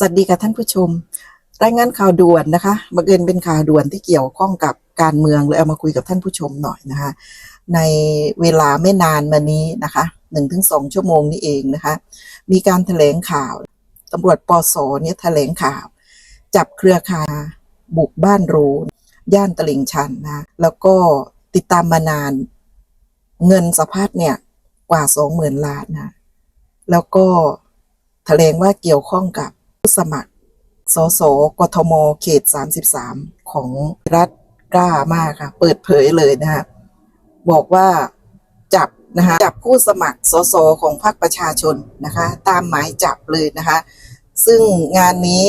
สวัสดีค่ะท่านผู้ชม รายงานข่าวด่วนนะคะบังเอิญเป็นข่าวด่วนที่เกี่ยวข้องกับการเมืองเลยเอามาคุยกับท่านผู้ชมหน่อยนะคะ ในเวลาไม่นานมานี้นะคะหนึ่งถึงสองชั่วโมงนี้เองนะคะ มีการแถลงข่าวตำรวจปสเนี่ยแถลงข่าว จับเครือข่ายบุกบ้านรูย่านตลิ่งชันนะ แล้วก็ติดตามมานานเงินสะพัดเนี่ยกว่าสองหมื่นล้านนะ แล้วก็แถลงว่าเกี่ยวข้องกับ สมัคร สสกทม เขต 33 ของรัฐกล้ามากค่ะ เปิดเผยเลยนะฮะบอกว่าจับนะคะจับผู้สมัครสสของพรรคประชาชนนะคะ ตามหมายจับเลยนะคะ ซึ่งงานนี้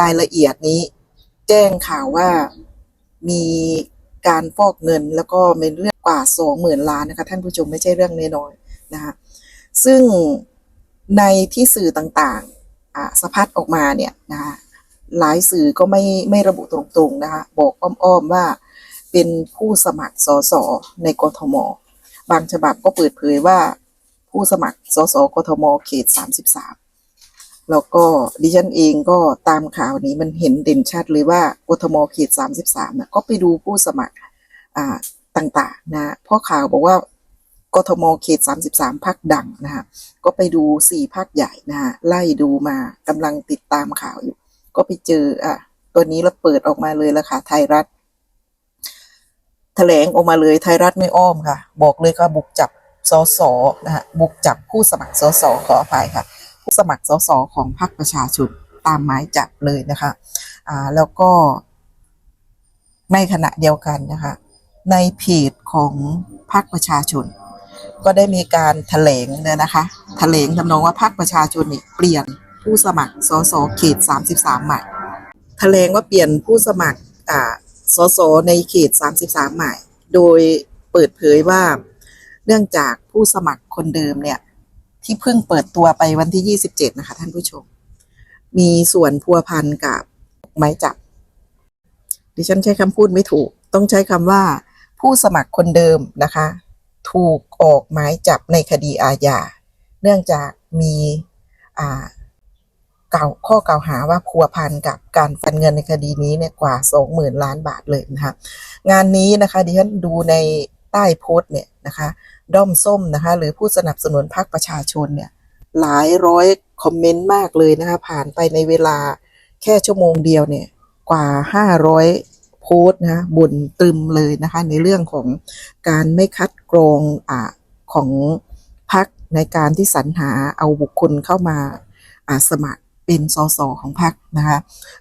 รายละเอียดนี้ แจ้งข่าวว่ามีการฟอกเงินแล้วก็เป็นเรื่องกว่าสองหมื่นล้านนะคะ ท่านผู้ชมไม่ใช่เรื่องน้อยๆนะคะ ซึ่งในที่สื่อต่าง สะพัดออกมาเนี่ยนะคะหลายสื่อก็ไม่ไม่ระบุตรงๆนะคะบอกอ้อมๆว่าเป็นผู้สมัครสสในกทม บางฉบับก็เปิดเผยว่าผู้สมัครสสกทมเขต 33 แล้วก็ดิฉันเองก็ตามข่าวนี้มันเห็นเด่นชัดเลยว่ากทมเขต 33นะก็ไปดูผู้สมัครต่างๆนะเพราะข่าวบอกว่า กทมเขต 33 พักดังนะฮะก็ไปดู 4 พักใหญ่นะฮะไล่ดูมากำลังติดตามข่าวอยู่ ก็ไปเจออะตัวนี้แล้วเปิดออกมาเลยล้วค่ะไทยรัฐแถลงออกมาเลยไทยรัฐไม่อ้อมค่ะ บอกเลยค่ะบุกจับสสนะฮะบุกจับผู้สมัครสสขออภัยค่ะ ผู้สมัครสสของพรรคประชาชนตามหมายจับเลยนะคะอ่าแล้วก็ในขณะเดียวกันนะคะ ในเพจของพรรคประชาชน ก็ได้มีการแถลงเนี่ยนะคะแถลงทำนองว่าพรรคประชาชนเนี่ยเปลี่ยนผู้สมัครสสเขต 33 ใหม่แถลงว่าเปลี่ยนผู้สมัครอ่าสสในเขต 33 ใหม่ โดยเปิดเผยว่าเนื่องจากผู้สมัครคนเดิมเนี่ยที่เพิ่งเปิดตัวไปวันที่ 27 นะคะ ท่านผู้ชม มีส่วนพัวพันกับหมายจับ ดิฉันใช้คำพูดไม่ถูก ต้องใช้คำว่าผู้สมัครคนเดิมนะคะ ถูกออกหมายจับในคดีอาญา เนื่องจากมีเก่าข้อกล่าวหาว่าพัวพันกับการฟันเงินในคดีนี้เนี่ยกว่า 20,000 ล้านบาทเลยนะคะงานนี้นะคะดิฉันดูในใต้โพสต์เนี่ยนะคะด้อมส้มนะคะหรือผู้สนับสนุนพรรคประชาชนเนี่ยหลายร้อยคอมเมนต์มากเลยนะคะผ่านไปในเวลาแค่ชั่วโมงเดียวเนี่ยกว่า 500 โพสต์นะบ่นตรึมเลยนะคะ ในเรื่องของการไม่คัดกรองอ่าของพรรคในการที่สรรหาเอาบุคคลเข้ามาอ่าสมัครเป็นสสของพรรคนะคะ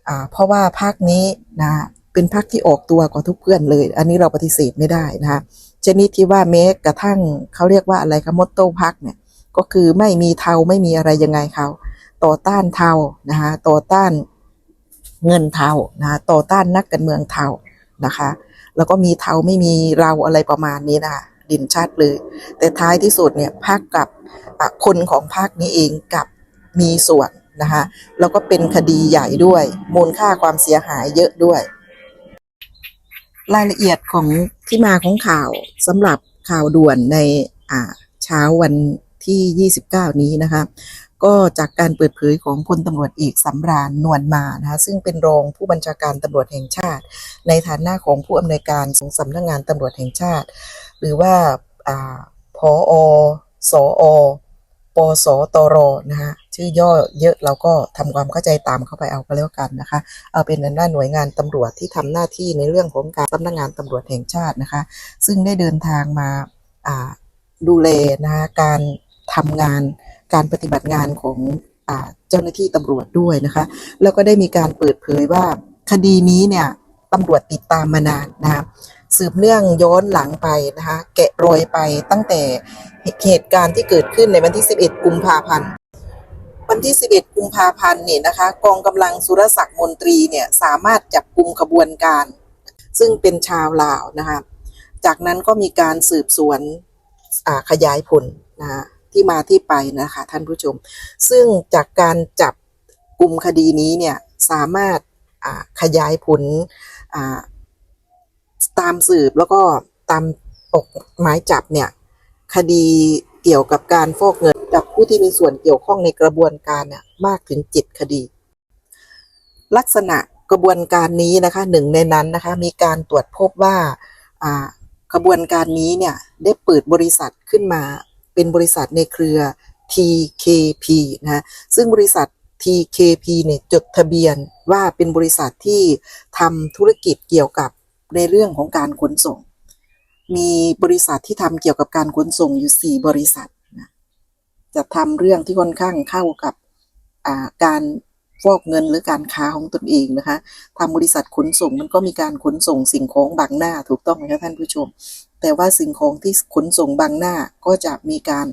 อ่าเพราะว่าพรรคนี้นะเป็นพรรคที่ออกตัวกว่าทุกเพื่อนเลย อันนี้เราปฏิเสธไม่ได้นะคะชนิดที่ว่าแม้กระทั่งเขาเรียกว่าอะไรคะมอตโต้พรรคเนี่ยก็คือไม่มีเทาไม่มีอะไรยังไงเขาต่อต้านเทานะคะต่อต้าน เงินเทานะต่อต้านนักการเมืองเทานะคะ แล้วก็มีเทาไม่มีเราอะไรประมาณนี้นะคะด่นชัดเลย แต่ท้ายที่สุดเนี่ยพรรคกับคนของพรรคนี้เองกับมีส่วนนะคะแล้วก็เป็นคดีใหญ่ด้วย มูลค่าความเสียหายเยอะด้วย รายละเอียดของที่มาของข่าวสำหรับข่าวด่วนในเช้าวันที่ 29 นี้นะคะ ก็จากการเปิดเผยของพลตำรวจเอกสำราญนวลมานะคะซึ่งเป็นรองผู้บัญชาการตำรวจแห่งชาติ ในฐานะของผู้อำนวยการของสำนักงานตำรวจแห่งชาติ หรือว่าพออสอปสตรนะคะชื่อย่อเยอะเราก็ทำความเข้าใจตามเข้าไปเอาก็แล้วกันนะคะ เอาเป็นหน้าหน่วยงานตำรวจที่ทำหน้าที่ในเรื่องของการสำนักงานตำรวจแห่งชาตินะคะ ซึ่งได้เดินทางมาดูแลนะคะการทำงาน การปฏิบัติงานของอเจ้าหน้าที่ตำรวจด้วยนะคะ แล้วก็ได้มีการเปิดเผยว่าคดีนี้เนี่ยตำรวจติดตามมานานนะคะสืบเนื่องย้อนหลังไปนะคะแกะรอยไปตั้งแต่เหตุการณ์ที่เกิดขึ้นในวันที่ 11 กุมภาพันธ์วันที่ 11 กุมภาพันธ์เนี่ยนะคะกองกำลังสุรศักดิ์มนตรีเนี่ยสามารถจับกลุ่มขบวนการ ซึ่งเป็นชาวลาวนะคะจากนั้นก็มีการสืบสวนขยายผลนะคะ ที่มาที่ไปนะคะท่านผู้ชม ซึ่งจากการจับกลุ่มคดีนี้เนี่ยสามารถขยายผลตามสืบแล้วก็ตามออกหมายจับเนี่ยคดีเกี่ยวกับการฟอกเงินกับผู้ที่มีส่วนเกี่ยวข้องในกระบวนการน่ยมากถึงเจ็ดคดี ลักษณะกระบวนการนี้นะคะหนึ่งในนั้นนะคะมีการตรวจพบว่าอ่ากระบวนการนี้เนี่ยได้เปิดบริษัทขึ้นมา เป็นบริษัทในเครือ TKP นะฮะซึ่งบริษัท TKP เนี่ยจดทะเบียนว่าเป็นบริษัทที่ทำธุรกิจเกี่ยวกับในเรื่องของการขนส่ง มีบริษัทที่ทำเกี่ยวกับการขนส่งอยู่ 4 บริษัทนะจะทำเรื่องที่ค่อนข้างเข้ากับการฟอกเงินหรือการค้าของตนเองนะคะทำบริษัทขนส่งมันก็มีการขนส่งสิ่งของบางหน้าถูกต้องไหมคะท่านผู้ชม แต่ว่าสิ่งของที่ขนส่งบางหน้าก็จะมีการ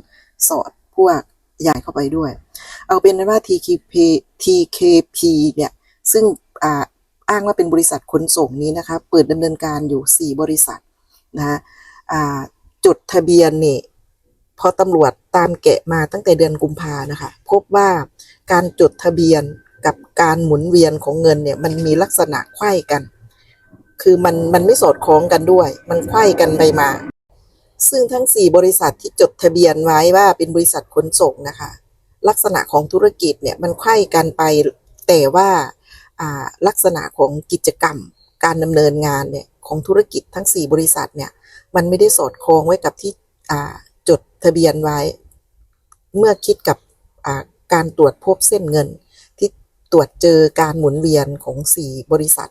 สอดพวกใหญ่เข้าไปด้วย เอาเป็นว่า TKP TKP เนี่ย ซึ่งอ,อ้างว่าเป็นบริษัทขนส่งนี้นะคะ เปิดดำเนินการอยู่ 4 บริษัทนะะจดทะเบียนเนี่ยพอตำรวจตามแกะมาตั้งแต่เดือนกุมภานะคะ พบว่าการจดทะเบียนกับการหมุนเวียนของเงินเนี่ยมันมีลักษณะไขว้กัน คือมันมันไม่สอดคล้องกันด้วย มันไขว้กันไปมา ซึ่งทั้ง 4 บริษัทที่จดทะเบียนไว้ว่าเป็นบริษัทขนส่งนะคะ ลักษณะของธุรกิจเนี่ยมันไขว้กันไปแต่ว่าลักษณะของกิจกรรม การดำเนินงานเนี่ยของธุรกิจทั้ง 4 บริษัทเนี่ยมันไม่ได้สอดคล้องไว้กับที่จดทะเบียนไว้ เมื่อคิดกับการตรวจพบเส้นเงิน ที่ตรวจเจอการหมุนเวียนของ 4 บริษัท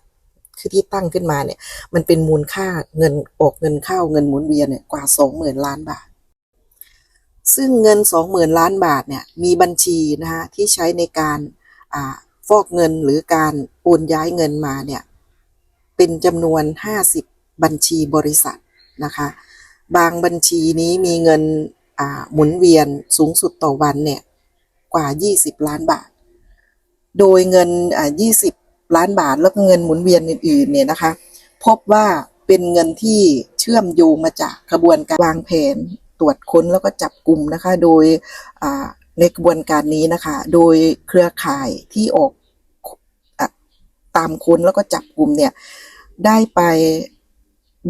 ที่ตั้งขึ้นมาเนี่ย มันเป็นมูลค่าเงินออกเงินเข้าเงินหมุนเวียนเนี่ยกว่า20,000ล้านบาท ซึ่งเงิน20,000ล้านบาทเนี่ยมีบัญชีนะฮะที่ใช้ในการอ่าฟอกเงินหรือการโอนย้ายเงินมาเนี่ยเป็นจำนวน 50 บัญชีบริษัทนะคะบางบัญชีนี้มีเงินอ่าหมุนเวียนสูงสุดต่อวันเนี่ยกว่า 20 ล้านบาท โดยเงินอ่า20 ล้านบาทแล้วก็เงินหมุนเวียนอื่นๆเนี่ยนะคะ พบว่าเป็นเงินที่เชื่อมโยงมาจากกระบวนการวางแผนตรวจค้นแล้วก็จับกลุ่มนะคะ โดยในกระบวนการนี้นะคะ โดยเครือข่ายที่ออกอตามค้นแล้วก็จับกลุ่มเนี่ยได้ไป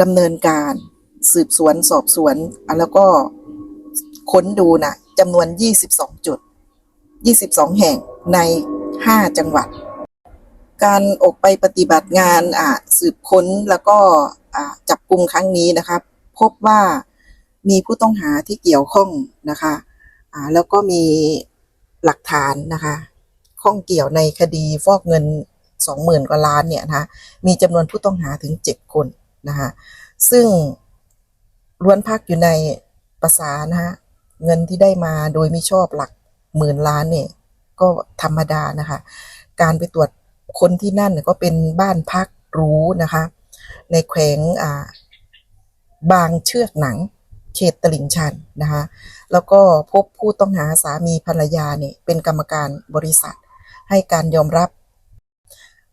ดำเนินการสืบสวนสอบสวน แล้วก็ค้นดูนะจำนวน 22 จุด 22 แห่งใน 5 จังหวัด การออกไปปฏิบัติงานสืบค้นแล้วก็จับกลุ่มครั้งนี้นะคะพบว่ามีผู้ต้องหาที่เกี่ยวข้องนะคะแล้วก็มีหลักฐานนะคะข้องเกี่ยวในคดีฟอกเงิน 20,000กว่าล้านเนี่ยนะคะมีจำนวนผู้ต้องหาถึง 7 คนนะคะซึ่งล้วนพักอยู่ในประสานะคะเงินที่ได้มาโดยไม่ชอบหลักหมื่นล้านเนี่ยก็ธรรมดานะคะ การไปตรวจ คนที่นั่นก็เป็นบ้านพักหรูนะคะ ในแขวงบางเชือกหนังเขตตลิ่งชันนะคะ แล้วก็พบผู้ต้องหาสามีภรรยาเนี่ยเป็นกรรมการบริษัท ให้การยอมรับ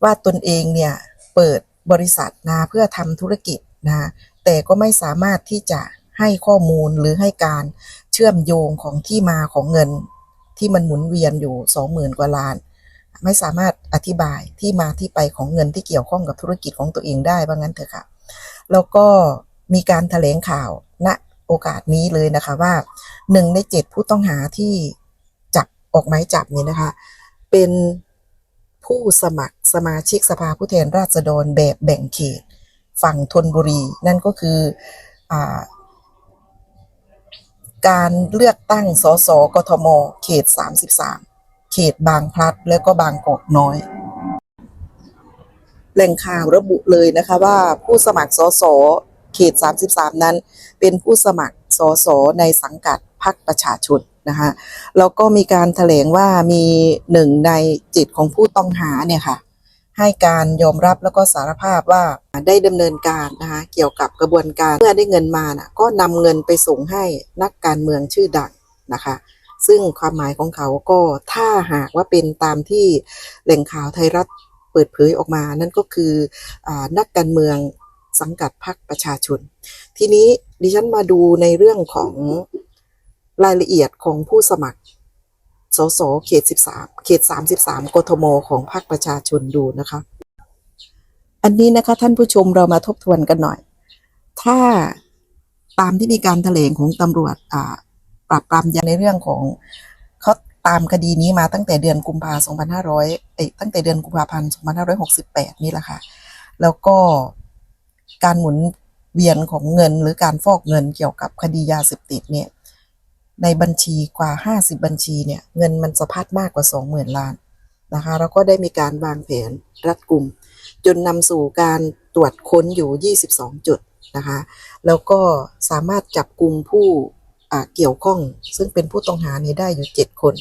ว่าตนเองเนี่ยเปิดบริษัทนะเพื่อทำธุรกิจนะแต่ก็ไม่สามารถที่จะให้ข้อมูลหรือให้การเชื่อมโยงของที่มาของเงินที่มันหมุนเวียนอยู่สองหมื่นกว่าล้าน ไม่สามารถอธิบายที่มาที่ไปของเงินที่เกี่ยวข้องกับธุรกิจของตัวเองได้ว่างั้นเถอะค่ะ แล้วก็มีการแถลงข่าวณโอกาสนี้เลยนะคะว่าหนึ่งในเจ็ดผู้ต้องหาที่จับออกหมายจับเนี่ยนะคะ เป็นผู้สมัครสมาชิกสภาผู้แทนราษฎรแบบแบ่งเขต ฝั่งธนบุรี นั่นก็คืออการเลือกตั้งสสกทม เขต 33 เขตบางพลัดและก็บางกอกน้อย แหล่งข่าวระบุเลยนะคะว่าผู้สมัครสสเขต 33 นั้น เป็นผู้สมัครสสในสังกัดพรรคประชาชนนะคะแล้วก็มีการแถลงว่ามีหนึ่งในจิตของผู้ต้องหาเนี่ยค่ะให้การยอมรับแล้วก็สารภาพว่าได้ดำเนินการนะคะเกี่ยวกับกระบวนการเมื่อได้เงินมานะก็นำเงินไปส่งให้นักการเมืองชื่อดังนะคะ ซึ่งความหมายของเขาก็ถ้าหากว่าเป็นตามที่แหล่งข่าวไทยรัฐเปิดเผยออกมา นั่นก็คืออนักการเมืองสังกัดพรรคประชาชน ทีนี้ดิฉันมาดูในเรื่องของรายละเอียดของผู้สมัครสสเขต 13 เขต 33กทม ของพรรคประชาชนดูนะคะ อันนี้นะคะท่านผู้ชมเรามาทบทวนกันหน่อย ถ้าตามที่มีการแถลงของตำรวจอ่า ปราบปรามยาในเรื่องของเขาตามคดีนี้มาตั้งแต่เดือนกุมภาพันธ์2500เอ้ยตั้งแต่เดือนกุมภาพันธ์2568นี่แหละค่ะ แล้วก็การหมุนเวียนของเงินหรือการฟอกเงินเกี่ยวกับคดียาเสพติดเนี่ยในบัญชีกว่า 50 บัญชีเนี่ยเงินมันสะพัดมากกว่า 20,000 ล้านนะคะแล้วก็ได้มีการวางแผนรัดกุมจนนำสู่การตรวจค้นอยู่ 22 จุดนะคะ แล้วก็สามารถจับกลุ่มผู้ เกี่ยวข้อง ซึ่งเป็นผู้ต้องหานี้ได้อยู่7คน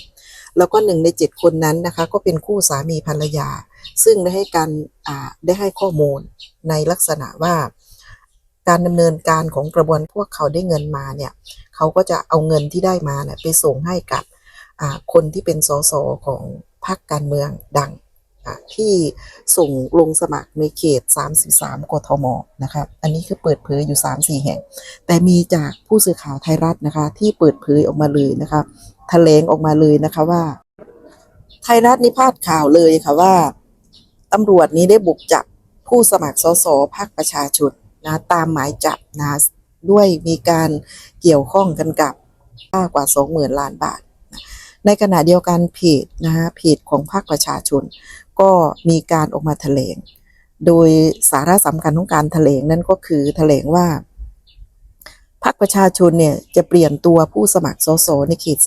แล้วก็หนึ่งใน7คนนั้นนะคะ ก็เป็นคู่สามีภรรยา ซึ่งได้ให้การได้ให้ข้อมูลในลักษณะว่าการดำเนินการของกระบวนพวกเขาได้เงินมาเนี่ยเขาก็จะเอาเงินที่ได้มาเนี่ยไปส่งให้กับคนที่เป็นสสของพรรคการเมืองดัง ที่ส่งลงสมัครในเขต 33 กทมนะครับอันนี้คือเปิดเผยอยู่ 3-4 แห่ง แต่มีจากผู้สื่อข่าวไทยรัฐนะคะ ที่เปิดเผยออกมาเลยนะคะแถลงออกมาเลยนะคะว่า ไทยรัฐนี่พาดข่าวเลยค่ะว่าตำรวจนี้ได้บุกจับผู้สมัครสสพรรคประชาชนนะตามหมายจับนะด้วยมีการเกี่ยวข้องกันกับค่ากว่า 20,000 ล้านบาท ในขณะเดียวกันเพจนะฮะเพจของพรรคประชาชน ก็มีการออกมาแถลง โดยสาระสำคัญของการแถลงนั่นก็คือแถลงว่าพรรคประชาชนเนี่ยจะเปลี่ยนตัวผู้สมัครสสในเขต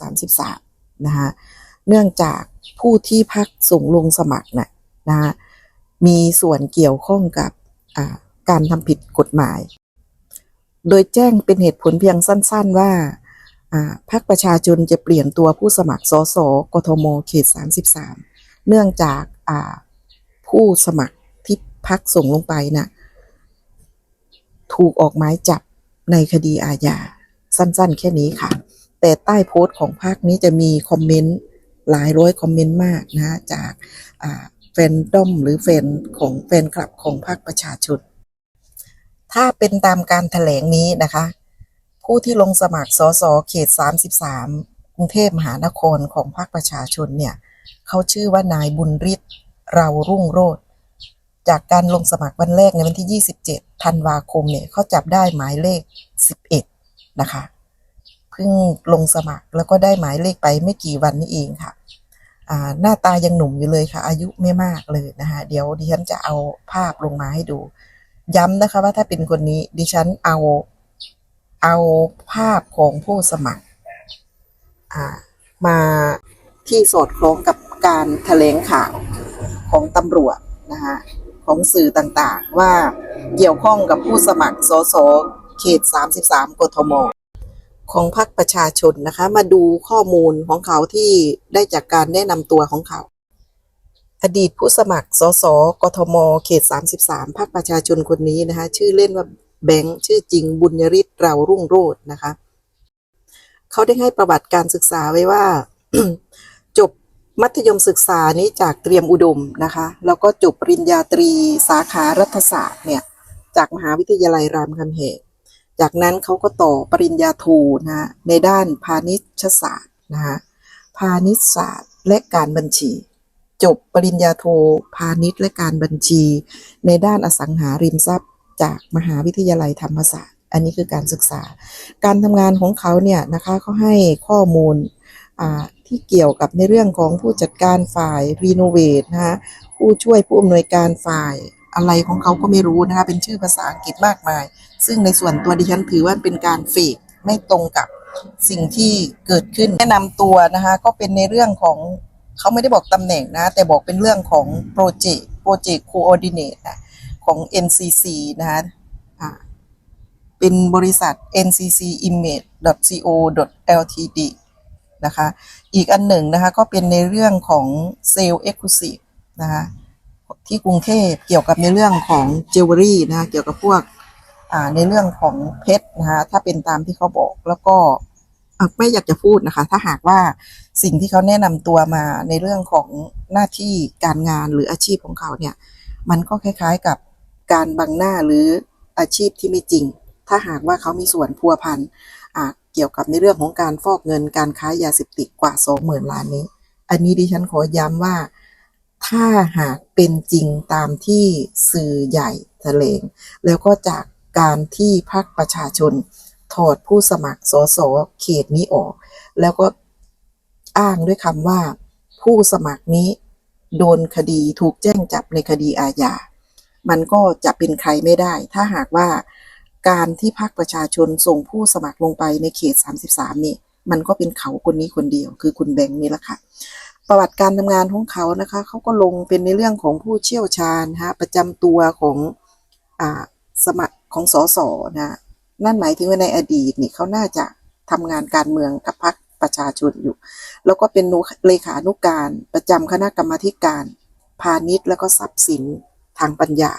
33 นะคะเนื่องจากผู้ที่พรรคส่งลงสมัครน่ะนะมีส่วนเกี่ยวข้องกับการทำผิดกฎหมาย โดยแจ้งเป็นเหตุผลเพียงสั้น ๆว่าพรรคประชาชนจะเปลี่ยนตัวผู้สมัครสสกทมเขต 33 เนื่องจาก ผู้สมัครที่พรรคส่งลงไปน่ะถูกออกหมายจับในคดีอาญาสั้นๆ แค่นี้ค่ะ แต่ใต้โพสต์ของภาคนี้จะมีคอมเมนต์หลายร้อยคอมเมนต์มากนะจากแฟนด้อมหรือแฟนของแฟนคลับของภาคประชาชน ถ้าเป็นตามการถแถลงนี้นะคะ ผู้ที่ลงสมัครสสเขต 33กรุงเทพมหานครของพรรคประชาชนเนี่ย เขาชื่อว่านายบุญฤทธิ์เรารุ่งโรจน์จากการลงสมัครวันแรกในวันที่ 27 ธันวาคมเนี่ยเขาจับได้หมายเลข 11 นะคะ เพิ่งลงสมัครแล้วก็ได้หมายเลขไปไม่กี่วันนี้เองค่ะ หน้าตายังหนุ่มอยู่เลยค่ะ อายุไม่มากเลยนะคะเดี๋ยวดิฉันจะเอาภาพลงมาให้ดู ย้ำนะคะว่าถ้าเป็นคนนี้ดิฉันเอาเอาภาพของผู้สมัครมาที่สอดคล้องกับ การแถลงข่าวของตำรวจนะคะของสื่อต่างๆ ว่าเกี่ยวข้องกับผู้สมัครสสเขต 33กทมของพรรคประชาชนนะคะ มาดูข้อมูลของเขาที่ได้จากการแนะนำตัวของเขา อดีตผู้สมัครสสกทม เขต 33พรรคประชาชนคนนี้นะคะ ชื่อเล่นว่าแบงค์ชื่อจริงบุญยริศเรารุ่งโรจน์นะคะ เขาได้ให้ประวัติการศึกษาไว้ว่า จบ มัธยมศึกษานี้จากเตรียมอุดมนะคะ แล้วก็จบปริญญาตรีสาขารัฐศาสตร์เนี่ยจากมหาวิทยาลัยรามคำแหงจากนั้นเขาก็ต่อปริญญาโทนะในด้านพาณิชศาสตร์นะคะพาณิชศาสตร์และการบัญชี จบปริญญาโทพาณิชย์และการบัญชี ในด้านอสังหาริมทรัพย์ จากมหาวิทยาลัยธรรมศาสตร์ อันนี้คือการศึกษา การทำงานของเขาเนี่ยนะคะเขาให้ข้อมูลอ่า ที่เกี่ยวกับในเรื่องของผู้จัดการฝ่ายรีโนเวทนะคะผู้ช่วยผู้อำนวยการฝ่ายอะไรของเขาก็ไม่รู้นะคะเป็นชื่อภาษาอังกฤษมากมาย ซึ่งในส่วนตัวดิฉันถือว่าเป็นการเฟกไม่ตรงกับสิ่งที่เกิดขึ้นแนะนำตัวนะคะก็เป็นในเรื่องของเขาไม่ได้บอกตำแหน่งนะ แต่บอกเป็นเรื่องของโปรเจกต์โปรเจกต์ coordinate นะของ NCC นะคะเป็นบริษัท NCC Image co ltd นะคะ อีกอันหนึ่งนะคะก็เป็นในเรื่องของเซลล์ Exclusive นะคะที่กรุงเทพเกี่ยวกับในเรื่องของเจว e รี่นะคะเกี่ยวกับพวกในเรื่องของเพชรนะคะถ้าเป็นตามที่เขาบอกแล้วก็ไม่อยากจะพูดนะคะ ถ้าหากว่าสิ่งที่เขาแนะนำตัวมาในเรื่องของหน้าที่การงานหรืออาชีพของเขาเนี่ย มันก็คล้ายๆกับการบังหน้าหรืออาชีพที่ไม่จริง ถ้าหากว่าเขามีส่วนพัวพันอ่า กี่ยวกับในเรื่องของการฟอกเงินการค้ายาเสพติดกว่าสองหมื่นล้านนี้ อันนี้ดิฉันขอย้ำว่าถ้าหากเป็นจริงตามที่สื่อใหญ่แถลงแล้วก็จากการที่พรรคประชาชน ถอดผู้สมัครสสเขตนี้ออก แล้วก็อ้างด้วยคำว่า ผู้สมัครนี้โดนคดีถูกแจ้งจับในคดีอาญา มันก็จะเป็นใครไม่ได้ ถ้าหากว่า การที่พรรคประชาชนส่งผู้สมัครลงไปในเขต 33 นี่ มันก็เป็นเขาคนนี้คนเดียว คือคุณแบงค์นี่แหละค่ะ ประวัติการทำงานของเขานะคะเขาก็ลงเป็นในเรื่องของผู้เชี่ยวชาญฮะประจำตัวของอ่าสมัครของสสนะนั่นหมายถึงว่าในอดีตนี่เขาน่าจะทำงานการเมืองกับพรรคประชาชนอยู่ แล้วก็เป็นนุเลขานุการประจำคณะกรรมาธิการ พาณิชย์และก็ทรัพย์สินทางปัญญา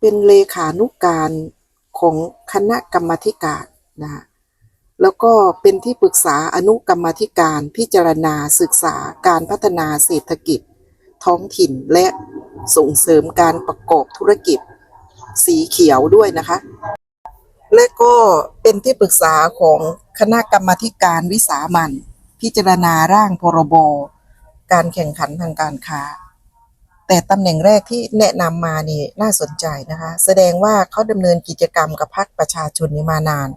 เป็นเลขานุการของคณะกรรมธิการนะแล้วก็เป็นที่ปรึกษาอนุกรรมธิการพิจารณาศึกษาการพัฒนาเศรษฐกิจ ท้องถิ่นและส่งเสริมการประกอบธุรกิจ สีเขียวด้วยนะคะ และก็เป็นที่ปรึกษาของคณะกรรมธิการวิสามันพิจารณาร่างพรบ การแข่งขันทางการค้า แต่ตำแหน่งแรกที่แนะนำมานี่น่าสนใจนะคะ แสดงว่าเขาดำเนินกิจกรรมกับพรรคประชาชนนี้มานาน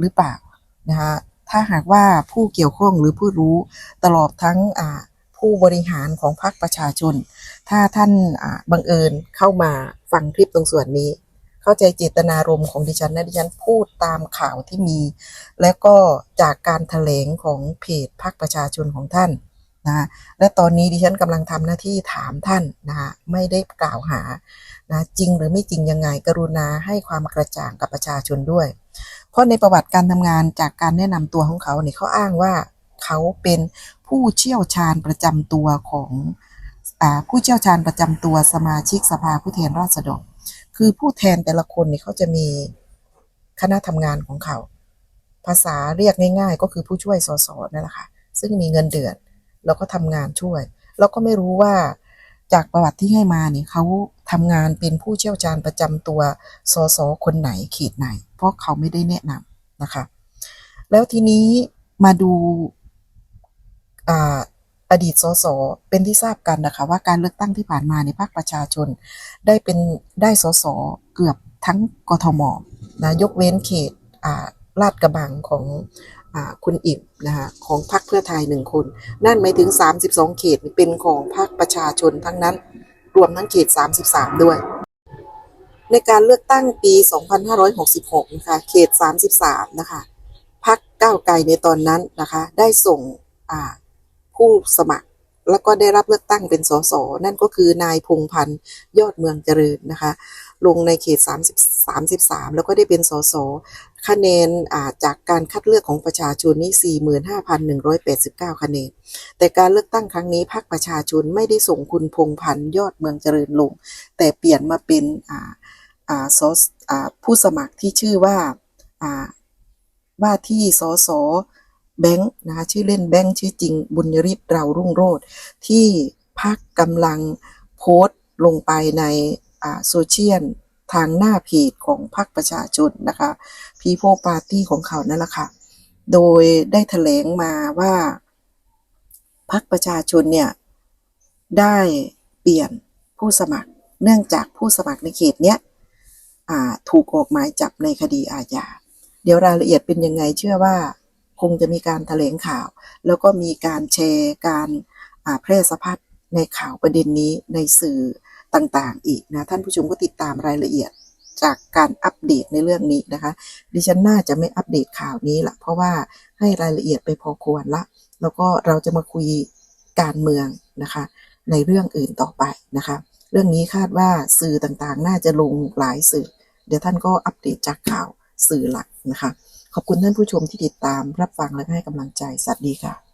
หรือเปล่านะคะถ้าหากว่าผู้เกี่ยวข้องหรือผู้รู้ตลอดทั้งผู้บริหารของพรรคประชาชน ถ้าท่านบังเอิญเข้ามาฟังคลิปตรงส่วนนี้ เข้าใจเจตนารมณ์ของดิฉันนะดิฉันพูดตามข่าวที่มี และก็จากการแถลงของเพจพรรคประชาชนของท่าน นะและตอนนี้ดิฉันกำลังทำหน้าที่ถามท่านนะไม่ได้กล่าวหานะจริงหรือไม่จริงยังไง กรุณาให้ความกระจ่างกับประชาชนด้วย เพราะในประวัติการทำงานจากการแนะนำตัวของเขาเนี่ยเขาอ้างว่าเขาเป็นผู้เชี่ยวชาญประจำตัวของอผู้เชี่ยวชาญประจำตัวสมาชิกสภาผู้แทนราษฎรคือผู้แทนแต่ละคนเนี่ยเขาจะมีคณะทำงานของเขา ภาษาเรียกง่าย ๆ ก็คือผู้ช่วยสสนั่นแหละค่ะซึ่งมีเงินเดือน แล้วก็ทำงานช่วยแล้วก็ไม่รู้ว่าจากประวัติที่ให้มาเนี่ยเขาทำงานเป็นผู้เชี่ยวชาญประจำตัวสสคนไหนเขตไหน เพราะเขาไม่ได้แนะนำนะคะ แล้วทีนี้มาดูออดีตสสเป็นที่ทราบกันนะคะว่าการเลือกตั้งที่ผ่านมาในภาคประชาชน ได้เป็นได้สสเกือบทั้งกทมนะยกเว้นเขตลาดกระบังของ คุณอิ่มนะคะของพรรคเพื่อไทยหนึ่งคน นั่นหมายถึง 32 เขตเป็นของพรรคประชาชนทั้งนั้น รวมทั้งเขต 33 ด้วย ในการเลือกตั้งปี 2566 นะคะ เขต 33 นะคะพักก้าวไกลในตอนนั้นนะคะ ได้ส่งผู้สมัครแล้วก็ได้รับเลือกตั้งเป็นสส นั่นก็คือนายพงพันธ์ยอดเมืองเจริญนะคะ ลงในเขต 30 33 แล้วก็ได้เป็นสส คะแนนจากการคัดเลือกของประชาชนนี่ 45,189 คะแนน แต่การเลือกตั้งครั้งนี้พรรคประชาชนไม่ได้ส่งคุณพงพันธ์ยอดเมืองเจริญลง แต่เปลี่ยนมาเป็นอ่าอ่าสผู้สมัครที่ชื่อว่าว่าที่สสแบงค์นะคะชื่อเล่นแบงค์ชื่อจริงบุญยริศเรารุ่งโรจน์ที่พักกำลังโพสต์ลงไปในโซเชียล ทางหน้าเพจของพรรคประชาชนนะคะพีโพปาร์ตี้ของเขานั่นแหละค่ะ โดยได้แถลงมาว่าพรรคประชาชนเนี่ย ได้เปลี่ยนผู้สมัคร เนื่องจากผู้สมัครในเขตเนี้ยถูกออกหมายจับในคดีอาญา เดี๋ยวรายละเอียดเป็นยังไงเชื่อว่าคงจะมีการแถลงข่าว แล้วก็มีการแชร์การแพร่สะพัดในข่าวประเด็นนี้ในสื่อ ต่างๆ อีกนะท่านผู้ชมก็ติดตามรายละเอียดจากการอัปเดตในเรื่องนี้นะคะ ดิฉันน่าจะไม่อัปเดตข่าวนี้ละเพราะว่าให้รายละเอียดไปพอควรละ แล้วก็เราจะมาคุยการเมืองนะคะ ในเรื่องอื่นต่อไปนะคะ เรื่องนี้คาดว่าสื่อต่างๆ น่าจะลงหลายสื่อ เดี๋ยวท่านก็อัปเดตจากข่าวสื่อหลักนะคะ ขอบคุณท่านผู้ชมที่ติดตามรับฟังและให้กำลังใจสวัสดีค่ะ